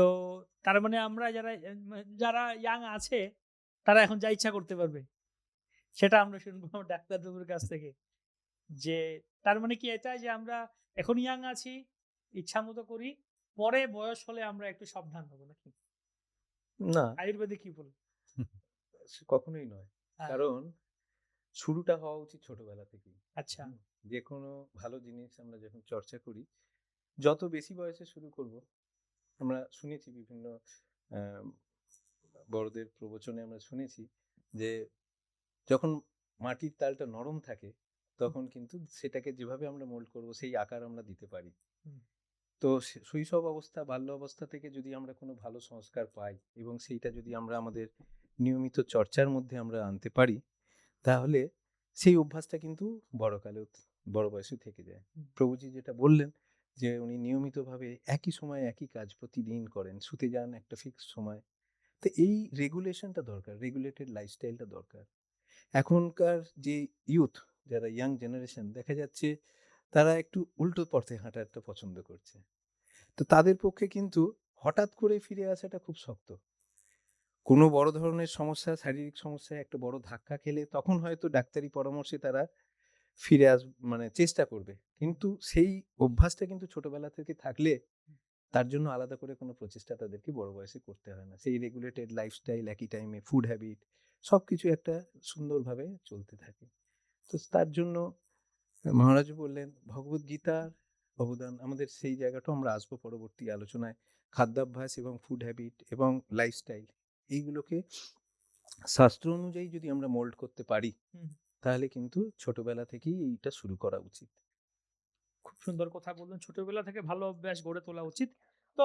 তো তার মানে আমরা যারা যারা ইয়াং আছে তারা এখন যা ইচ্ছা করতে পারবে। সেটা আমরা শুনব ডাক্তার বাবুর কাছ থেকে। যে তার মানে কি এটা যে আমরা এখন ইয়াং আছি ইচ্ছা মতো করি পরে বয়স হলে আমরা একটু সাবধান হব নাকি? না। আয়ুর্বেদে কি বলে? কখনোই নয়। হ্যাঁ, কারণ শুরুটা হওয়া উচিত ছোটবেলা থেকেই। আচ্ছা। যে কোনো ভালো জিনিস আমরা যখন চর্চা করি যত বেশি বয়সে শুরু করব আমরা শুনেছি বিভিন্ন বড়দের প্রবচনে আমরা শুনেছি যে যখন মাটির তালটা নরম থাকে তখন কিন্তু সেটাকে যেভাবে আমরা মোল্ড করব সেই আকার আমরা দিতে পারি। তো শৈশব অবস্থা বাল্য অবস্থা থেকে যদি আমরা কোনো ভালো সংস্কার পাই এবং সেইটা যদি আমরা আমাদের নিয়মিত চর্চার মধ্যে আমরা আনতে পারি তাহলে সেই অভ্যাসটা কিন্তু বড়কালেও বড় বয়সে থেকে যায়। প্রভুজি যেটা বললেন যে উনি নিয়মিতভাবে একই সময় একই কাজ প্রতিদিন করেন, শুতে যান একটা ফিক্সড সময়। তো এই রেগুলেশনটা দরকার রেগুলেটেড লাইফস্টাইলটা দরকার। এখনকার যে ইউথ যারা ইয়াং জেনারেশন দেখা যাচ্ছে তারা একটু উল্টো পথে হাঁটা হাঁটাটা পছন্দ করছে। তো তাদের পক্ষে কিন্তু হঠাৎ করে ফিরে আসাটা খুব শক্ত। কোনো বড় ধরনের সমস্যা, শারীরিক সমস্যা একটা বড় ধাক্কা খেলে তখন হয়তো ডাক্তারি পরামর্শে তারা ফিরে আস মানে চেষ্টা করবে। কিন্তু সেই অভ্যাসটা কিন্তু ছোটবেলা থেকে থাকলে তার জন্য আলাদা করে কোনো প্রচেষ্টা তাদেরকে বড় বয়সে করতে হয় না। সেই রেগুলেটেড লাইফস্টাইল একই টাইমে ফুড হ্যাবিট সব কিছু একটা সুন্দরভাবে চলতে থাকে। তো তার জন্য মহারাজ বললেন, ভগবত গীতার অবদান আমাদের সেই জায়গাটাও আমরা আসব পরবর্তী আলোচনায়। খাদ্যাভ্যাস এবং ফুড হ্যাবিট এবং লাইফস্টাইল এইগুলোকে শাস্ত্র অনুযায়ী যদি আমরা মোল্ড করতে পারি। তাহলে কিন্তু ছোটবেলা থেকেই এইটা শুরু করা উচিত। খুব সুন্দর কথা বললেন। ছোটবেলা থেকে ভালো অভ্যাস গড়ে তোলা উচিত। তো